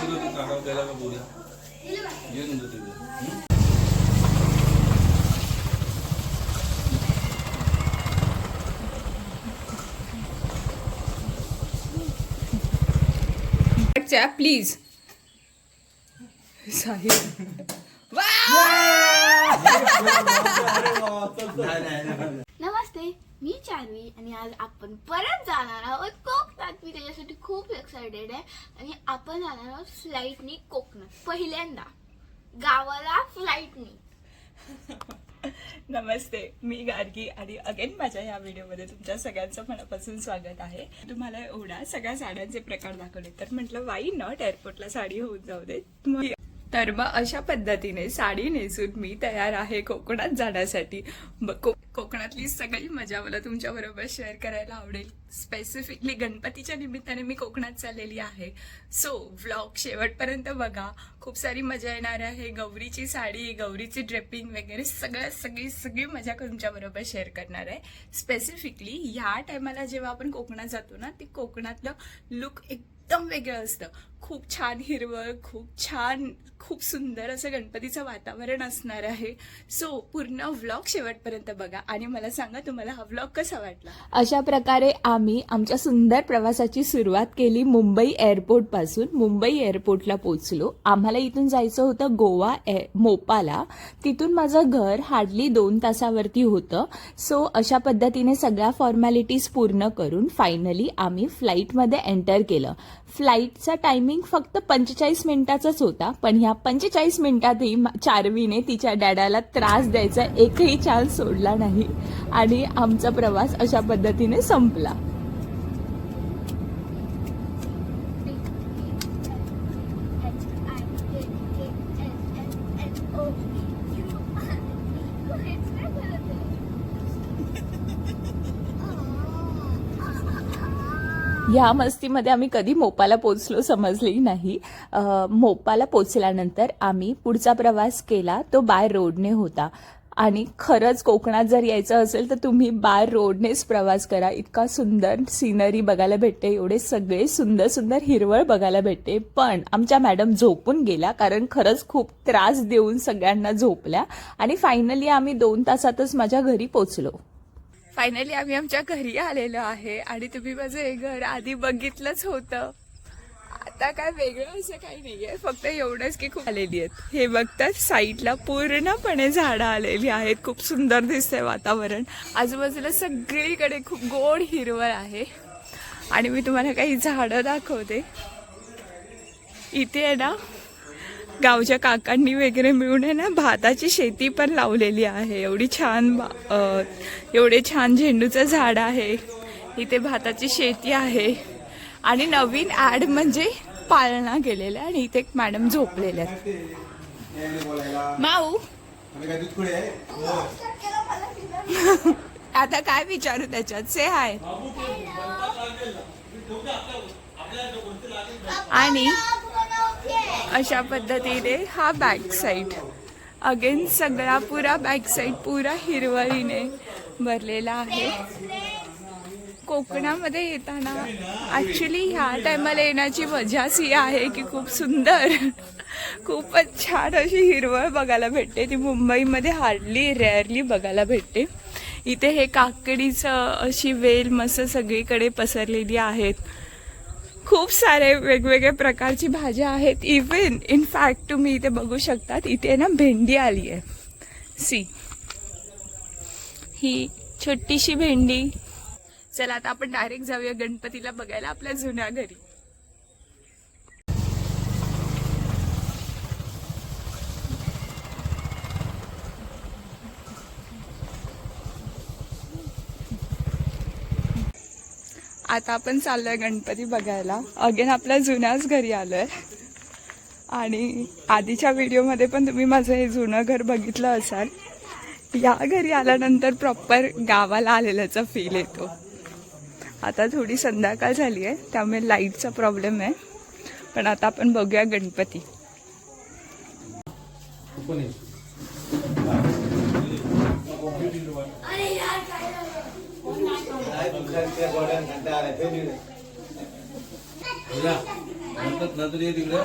काका का बोलूया तिथे प्लीज साहिल मी चार्वी आणि आज आपण परत जाणार आहोत कोकणात. मी त्याच्यासाठी खूप एक्सायटेड आहे. आणि आपण जाणार आहोत फ्लाईटनी कोकणात. पहिल्यांदा. गावाला फ्लाईटनी नमस्ते. मी गार्गी आणि अगेन माझ्या या व्हिडिओमध्ये तुमच्या सगळ्यांचं मनापासून स्वागत आहे. तुम्हाला एवढा सगळ्या साड्यांचे प्रकार दाखवले. तर म्हटलं वाई नॉट एअरपोर्टला साडी होऊन जाऊ दे. मग तर मग अशा पद्धतीने साडी नेसून मी तयार आहे कोकणात जाण्यासाठी. को- कोकणातली सगळी मजा मला तुमच्या बरोबर शेअर करायला आवडेल. स्पेसिफिकली गणपतीच्या निमित्ताने मी कोकणात चाललेली आहे. सो व्लॉग शेवटपर्यंत बघा. खूप सारी मजा येणार आहे. गौरीची साडी गौरीची ड्रेपिंग वगैरे सगळं सगळी सगळी मजा तुमच्या बरोबर शेअर करणार आहे. स्पेसिफिकली ह्या टायमाला जेव्हा आपण कोकणात जातो ना ते कोकणातलं लुक एकदम वेगळं असतं. खूप छान हिरवळ खूप छान खूप सुंदर असं गणपतीचं वातावरण असणार आहे. सो पूर्ण व्लॉग शेवटपर्यंत बघा आणि मला सांगा तुम्हाला हा व्लॉग कसा वाटला? अशा प्रकारे आम्ही आमच्या सुंदर प्रवासाची सुरुवात केली मुंबई एअरपोर्टपासून. मुंबई एअरपोर्टला पोहोचलो. आम्हाला इथून जायचं होतं गोवा ए मोपाला. तिथून माझं घर हार्डली दोन तासावरती होतं. सो अशा पद्धतीने सगळ्या फॉर्मॅलिटीज पूर्ण करून फायनली आम्ही फ्लाईटमध्ये एंटर केलं. फ्लाईटचा टायमिंग फक्त पंचेचाळीस मिनिटाचाच होता पण ह्या पंचेचाळीस मिनिटातही मा- चार्वीने तिच्या डॅडाला त्रास द्यायचा एकही चान्स सोडला नाही. आणि आमचा प्रवास अशा पद्धतीने संपला. ह्या मस्तीमध्ये आम्ही कधी मोपाला पोचलो समजलेही नाही. मोपाला पोचल्यानंतर आम्ही पुढचा प्रवास केला तो बाय रोडने होता. आणि खरंच कोकणात जर यायचं असेल तर तुम्ही बाय रोडनेच प्रवास करा. इतका सुंदर सिनरी बघायला भेटते एवढे सगळे सुंदर सुंदर हिरवळ बघायला भेटते. पण आमच्या मॅडम झोपून गेल्या कारण खरंच खूप त्रास देऊन सगळ्यांना झोपल्या. आणि फायनली आम्ही दोन तासातच माझ्या घरी पोचलो. फायनली आम्ही आमच्या घरी आलेलो आहे आणि तुम्ही माझं हे घर आधी बघितलंच होतं. आता काय वेगळं असं काही नाहीये. फक्त एवढंच की खूप आलेली आहेत. हे बघतात साईडला पूर्णपणे झाडं आलेली आहेत. खूप सुंदर दिसतंय वातावरण. आजूबाजूला सगळीकडे खूप गोड हिरवळ आहे. आणि मी तुम्हाला काही झाडं दाखवते. इथे आहे ना गावच्या काकांनी वगैरे मिळून आहे ना भाताची शेती पण लावलेली आहे. एवढी छान एवढे छान झेंडूचं झाड आहे. इथे भाताची शेती आहे. आणि नवीन ॲड म्हणजे पाळणा गेलेल्या आहे आणि इथे एक मॅडम झोपलेल्या आहेत. माऊ. आता काय विचारू त्याच्यात? से हाय आणि अशा पद्धतीने हा बॅक साईड अगेन सगळा पुरा बॅक साईड पुरा हिरवळीने भरलेला आहे. कोकणामध्ये येताना ॲक्च्युली ह्या टायमाला येण्याची मजाच ही आहे की खूप सुंदर. खूपच छान अशी हिरवळ बघायला भेटते. ती मुंबईमध्ये हार्डली रेअरली बघायला भेटते. इथे हे काकडीचं अशी वेल मस्त सगळीकडे पसरलेली आहेत. खूप सारे वेगवेगळ्या प्रकारची भाज्या आहेत. इवन इनफॅक्ट तुम्ही इथे बघू शकतात इथे ना भेंडी आली आहे. सी ही छोटीशी भेंडी. चला आता आपण डायरेक्ट जाऊया गणपतीला बघायला आपल्या जुन्या घरी. आता आपण चाललोय गणपती बघायला. अगेन आपल्या जुन्याच घरी आलोय. आणि आधीच्या व्हिडिओमध्ये पण तुम्ही माझं हे जुनं घर बघितलं असाल. या घरी आल्यानंतर प्रॉपर गावाला आलेल्याचा फील येतो. आता थोडी संध्याकाळ झाली आहे त्यामुळे लाईटचा प्रॉब्लेम आहे. पण आता आपण बघूया गणपती. म्हणतात ना तरी तिकडे.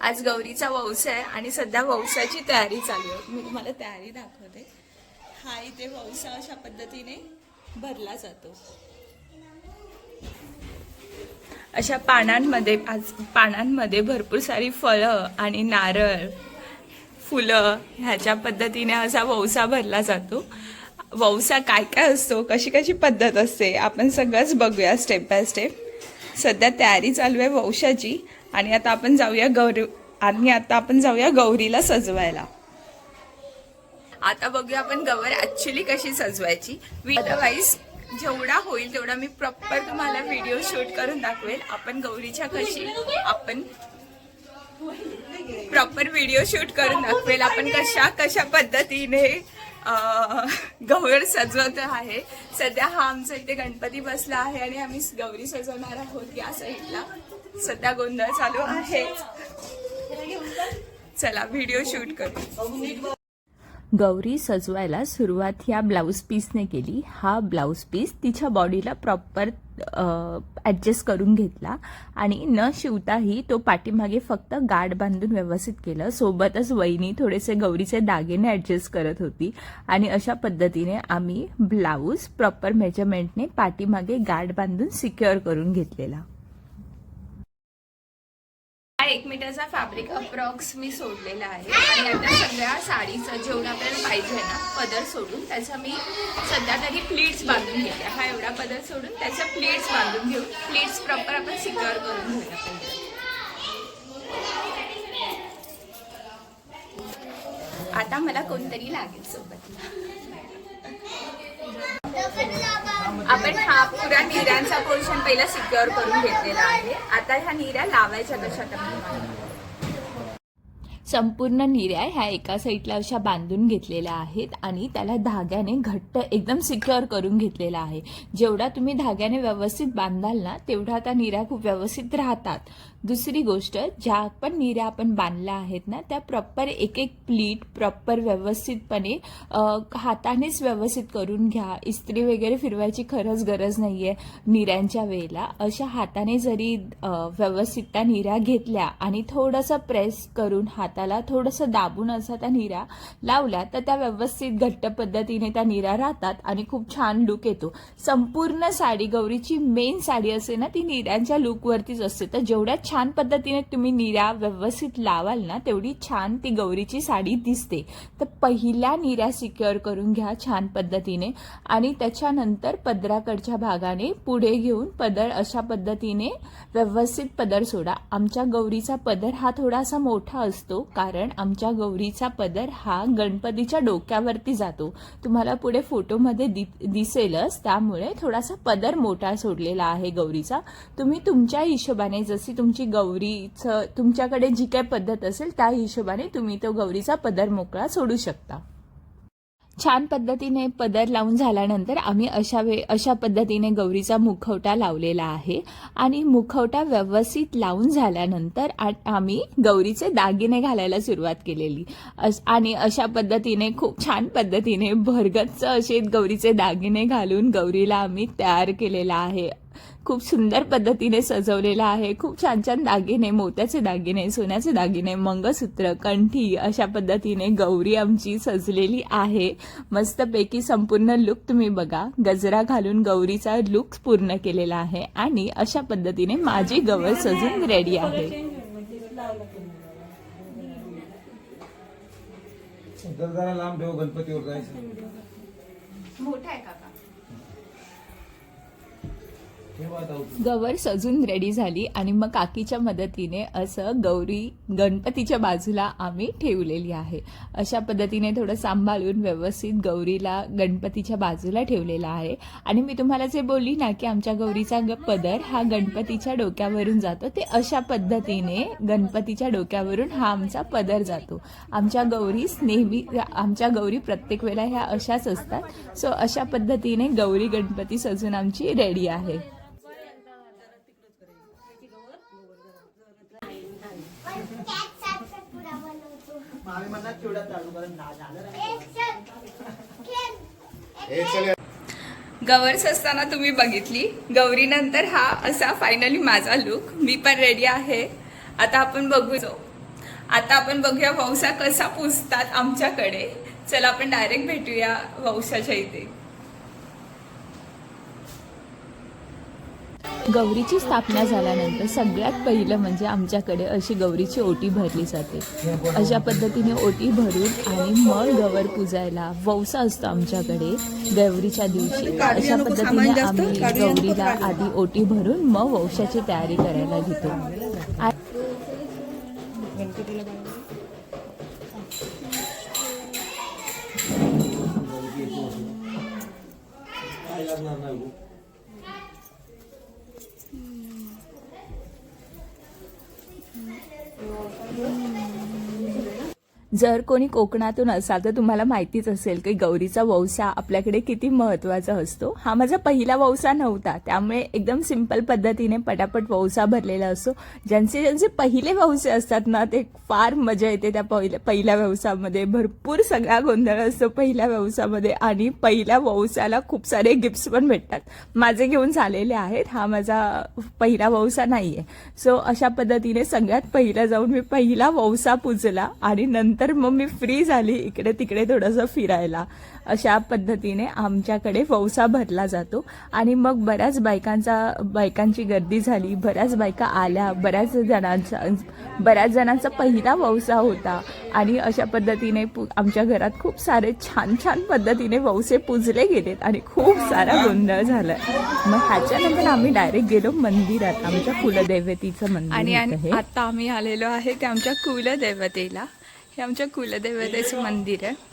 आज गौरीचा वंश आहे आणि सध्या वंशाची तयारी चालू आहे. मी तुम्हाला तयारी दाखवते. हा इथे वंश अशा पद्धतीने भरला जातो. अशा पानांमध्ये आज पानांमध्ये भरपूर सारी फळं आणि नारळ फुलं ह्याच्या पद्धतीने असा वौसा भरला जातो. वौसा काय काय असतो? कशी कशी पद्धत असते? आपण सगळंच बघूया स्टेप बाय स्टेप सध्या तयारी चालू आहे वौशाची आणि आता आपण जाऊया गौरी आणि आता आपण जाऊया गौरीला सजवायला. आता बघूया आपण गवर ऍक्च्युली कशी सजवायची. अदरवाईज जेवढा होईल तेवढा मी प्रॉपर तुम्हाला व्हिडिओ शूट करून दाखवेल. आपण गौरीच्या कशी आपण प्रॉपर व्हिडिओ शूट करून दाखवेल. आपण कशा कशा पद्धतीने गौर सजवत आहे. सध्या हा आमचा इथे गणपती बसला आहे आणि आम्ही गौरी सजवणार आहोत या साईडला. सध्या गोंधळ चालू आहे. चला व्हिडिओ शूट करू. गौरी सजवायला सुरुवात ह्या ब्लाऊज पीसने केली. हा ब्लाऊज पीस तिच्या बॉडीला प्रॉपर ॲडजस्ट करून घेतला आणि न शिवताही तो पाठीमागे फक्त गाठ बांधून व्यवस्थित केलं. सोबतच वहिनी थोडेसे गौरीचे दागिने ॲडजस्ट करत होती आणि अशा पद्धतीने आम्ही ब्लाऊज प्रॉपर मेजरमेंटने पाठीमागे गाठ बांधून सिक्युअर करून घेतलेला. हा एक मीटरचा फॅब्रिक अप्रॉक्स मी सोडलेला आहे. आणि आता सगळ्या साडीचं जेवढं आपल्याला पाहिजे ना पदर सोडून त्याचा मी सध्या तरी प्लीट्स बांधून घेते. हा एवढा पदर सोडून त्याच्या प्लीट्स बांधून घेऊ प्लीट्स प्रॉपर आपण सिक्युअर करून घेऊया पहिले आता मला कोणतरी लागेल सोबत. आपण हा पुरा निऱ्यांचा पोर्शन पहिला सिक्युअर करून घेतलेला आहे. आता ह्या निऱ्या लावायच्या कशा त्या संपूर्ण निर्या ह्या एका साईडला अशा बांधून घेतलेल्या आहेत आणि त्याला धाग्याने घट्ट एकदम सिक्युअर करून घेतलेला आहे. जेवढा तुम्ही धाग्याने व्यवस्थित बांधाल ना तेवढा त्या निर्या खूप व्यवस्थित राहतात. दुसरी गोष्ट ज्या पण निर्या आपण बांधल्या आहेत ना त्या प्रॉपर एक एक प्लीट प्रॉपर व्यवस्थितपणे हातानेच व्यवस्थित करून घ्या. इस्त्री वगैरे फिरवायची खरंच गरज नाही आहे निऱ्यांच्या वेळेला. अशा हाताने जरी व्यवस्थित त्या निऱ्या घेतल्या आणि थोडंसं प्रेस करून हाताला थोडंसं दाबून असा त्या निरा लावल्या तर त्या व्यवस्थित घट्ट पद्धतीने त्या निरा राहतात आणि खूप छान लुक येतो. संपूर्ण साडी गौरीची मेन साडी असते ना ती निऱ्यांच्या लुकवरतीच असते. तर जेवढ्या छान पद्धतीने तुम्ही निऱ्या व्यवस्थित लावाल ना तेवढी छान ती गौरीची साडी दिसते. तर पहिल्या निऱ्या सिक्युअर करून घ्या छान पद्धतीने आणि त्याच्यानंतर पदराकडच्या भागाने पुढे घेऊन पदर अशा पद्धतीने व्यवस्थित पदर सोडा. आमच्या गौरीचा पदर हा थोडासा मोठा असतो कारण आमच्या गौरीचा पदर हा गणपतीच्या डोक्यावरती जातो. तुम्हाला पुढे फोटोमध्ये दि दिसेलच. त्यामुळे थोडासा पदर मोठा सोडलेला आहे गौरीचा. तुम्ही तुमच्या हिशोबाने जशी तुमची गौरीचं तुमच्याकडे जी काय पद्धत असेल त्या हिशोबाने तुम्ही तो गौरीचा पदर मोकळा सोडू शकता. छान पद्धतीने पदर लावून झाल्यानंतर आम्ही अशा वे अशा पद्धतीने गौरीचा मुखवटा लावलेला आहे. आणि मुखवटा व्यवस्थित लावून झाल्यानंतर आ- आम्ही गौरीचे दागिने घालायला सुरुवात केलेली. अस- आणि अशा पद्धतीने खूप छान पद्धतीने भरगच्च असे गौरीचे दागिने घालून गौरीला आम्ही तयार केलेला आहे. खूप सुंदर पद्धतीने सजवलेला आहे. खूप छान छान दागिने मोत्याचे दागिने सोन्याचे दागिने मंगळसूत्र कंठी अशा पद्धतीने गौरी आमची सजलेली आहे. मस्तपैकी संपूर्ण लुक तुम्ही बघा. गजरा घालून गौरीचा लुक पूर्ण केलेला आहे आणि अशा पद्धतीने माझी गवर सजून रेडी आहे. जरा लांब ठेव गणपतीवर जायचं. मोठा आहे काका. गवर सजून रेडी झाली आणि मग काकीच्या मदतीने असं गौरी गणपतीच्या बाजूला आम्ही ठेवलेली आहे. अशा पद्धतीने थोडं सांभाळून व्यवस्थित गौरीला गणपतीच्या बाजूला ठेवलेला आहे. आणि मी तुम्हाला जे बोलली ना की आमच्या गौरीचा ग- पदर हा गणपतीच्या डोक्यावरून जातो ते अशा पद्धतीने गणपतीच्या डोक्यावरून हा आमचा पदर जातो. आमच्या गौरीस नेहमी आमच्या गौरी प्रत्येक वेळेला ह्या अशाच असतात. सो अशा पद्धतीने गौरी गणपती सजून आमची रेडी आहे. गवर्स असताना तुम्ही बघितली. गौरीनंतर हा असा फायनली माझा लुक मी पण रेडी आहे. आता आपण बघू. जाऊ आता आपण बघूया वौसा कसा पुजतात आमच्याकडे. चला आपण डायरेक्ट भेटूया वौसाच्या इथे. गौरीची स्थापना झाल्यानंतर सगळ्यात पहिलं म्हणजे आमच्याकडे अशी गौरीची ओटी भरली जाते. अशा पद्धतीने ओटी भरून आणि मग गवर पूजायला वौसा असतो आमच्याकडे गौरीच्या दिवशी. अशा पद्धतीने आम्ही गौरीला आधी ओटी भरून मग वौशाची तयारी करायला घेतो. लागणार नाही जर कोणी कोकणातून असाल तर तुम्हाला माहितीच असेल की गौरीचा वौसा आपल्याकडे किती महत्त्वाचा असतो. हा माझा पहिला वौसा नव्हता. त्यामुळे एकदम सिंपल पद्धतीने पटापट वौसा भरलेला असतो. ज्यांचे ज्यांचे पहिले वौसे असतात ना ते फार मजा येते त्या पहिल्या पहिल्या व्यवसायामध्ये भरपूर सगळा गोंधळ असतो पहिल्या व्यवसायामध्ये आणि पहिल्या वौसाला खूप सारे गिफ्ट्स पण भेटतात. माझे घेऊन झालेले आहेत. हा माझा पहिला वौसा नाही आहे सो अशा पद्धतीने सगळ्यात पहिला जाऊन मी पहिला वौसा पुजला आणि नंतर मग मी फ्री झाली. इकडे तिकडे थोडंसं फिरायला. अशा पद्धतीने आमच्याकडे वौसा भरला जातो. आणि मग बऱ्याच बायकांचा बायकांची गर्दी झाली. बऱ्याच बायका आल्या. बऱ्याच जणांचा बऱ्याच जणांचा पहिला वौसा होता. आणि अशा पद्धतीने पु आमच्या घरात खूप सारे छान छान पद्धतीने वौसे पुजले गेलेत. आणि खूप सारा गोंधळ झालाय. मग ह्याच्यानंतर आम्ही डायरेक्ट गेलो मंदिरात. आमच्या कुलदैवतीचं मंदिर आणि आता आम्ही आलेलो आहे ते आमच्या कुलदेवतेला. हे आमच्या कुलदेवतेचं मंदिर आहे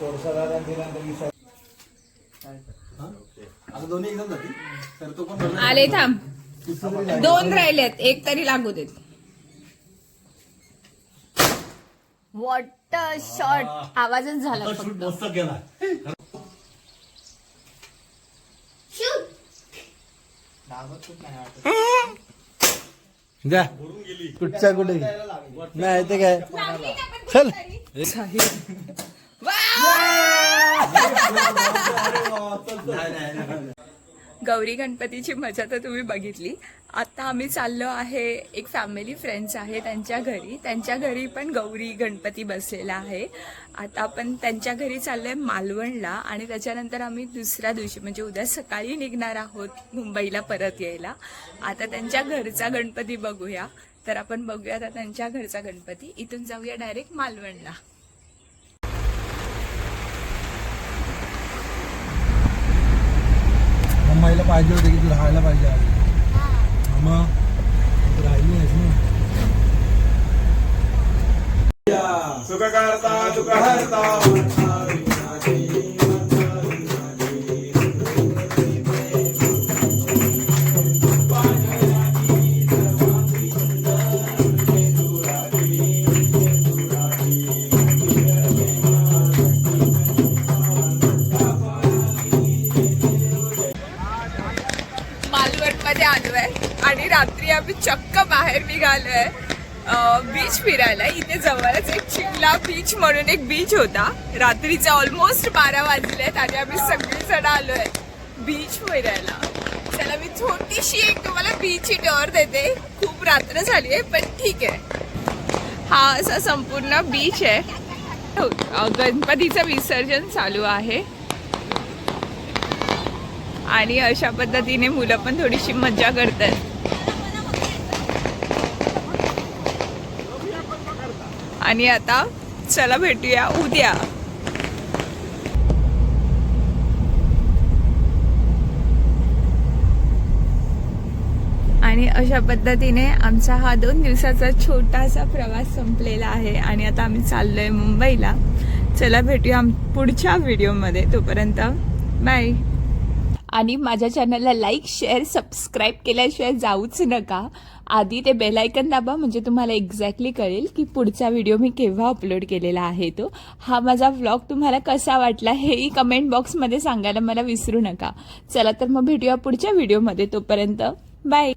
थोडसा दादा दिल्यानंतर विसर आता दोन्ही एकदम जाती तर तो पण आले थांब. दोन राहिलेत एक तरी लागू देत. वॉटर शॉट आवाजच झाला मस्त जा. कुठच्या कुठे? नाही ते काय? चल. गौरी गणपतीची मजा तर तुम्ही बघितली. आता आम्ही चाललो आहे एक फॅमिली फ्रेंड्स आहे त्यांच्या घरी. त्यांच्या घरी पण गौरी गणपती बसलेला आहे. आता आपण त्यांच्या घरी चाललोय मालवणला आणि त्याच्यानंतर आम्ही दुसऱ्या दिवशी म्हणजे उद्या सकाळी निघणार आहोत मुंबईला परत यायला. आता त्यांच्या घरचा गणपती बघूया. तर आपण बघूया आता त्यांच्या घरचा गणपती. इथून जाऊया डायरेक्ट मालवणला. मुंबईला पाहिजे होते की तू राहायला पाहिजे आज मग तू राहिली नाहीस ना? मालवणमध्ये आणि रात्री आम्ही चक्क बाहेर निघालोय. बीच फिरायला. इथे जवळच एक चिमला बीच म्हणून एक बीच होता. रात्रीचे ऑलमोस्ट बारा वाजलेत आणि आम्ही सगळेजण आलोय बीच फिरायला. चला मी छोटीशी एक तुम्हाला बीचची टॉर देते. खूप रात्र झाली आहे पण ठीक आहे. हा असा संपूर्ण बीच आहे. हो, गणपतीचं विसर्जन चालू आहे. आणि अशा पद्धतीने मुलं पण थोडीशी मज्जा करतात. आणि आता चला भेटूया उद्या. आणि अशा पद्धतीने आमचा हा दोन दिवसाचा छोटासा प्रवास संपलेला आहे आणि आता आम्ही चाललोय मुंबईला. चला भेटूया आम- पुढच्या व्हिडिओमध्ये तोपर्यंत बाय आणि माझ्या चॅनलला लाईक शेअर सबस्क्राईब केल्याशिवाय जाऊच नका. आधी ते बेलायकन दाबा म्हणजे तुम्हाला एक्झॅक्टली कळेल की पुढचा व्हिडिओ मी केव्हा अपलोड केलेला आहे तो. हा माझा व्लॉग तुम्हाला कसा वाटला हेही कमेंट बॉक्समध्ये सांगायला मला विसरू नका. चला तर मग भेटूया पुढच्या व्हिडिओमध्ये तोपर्यंत. बाय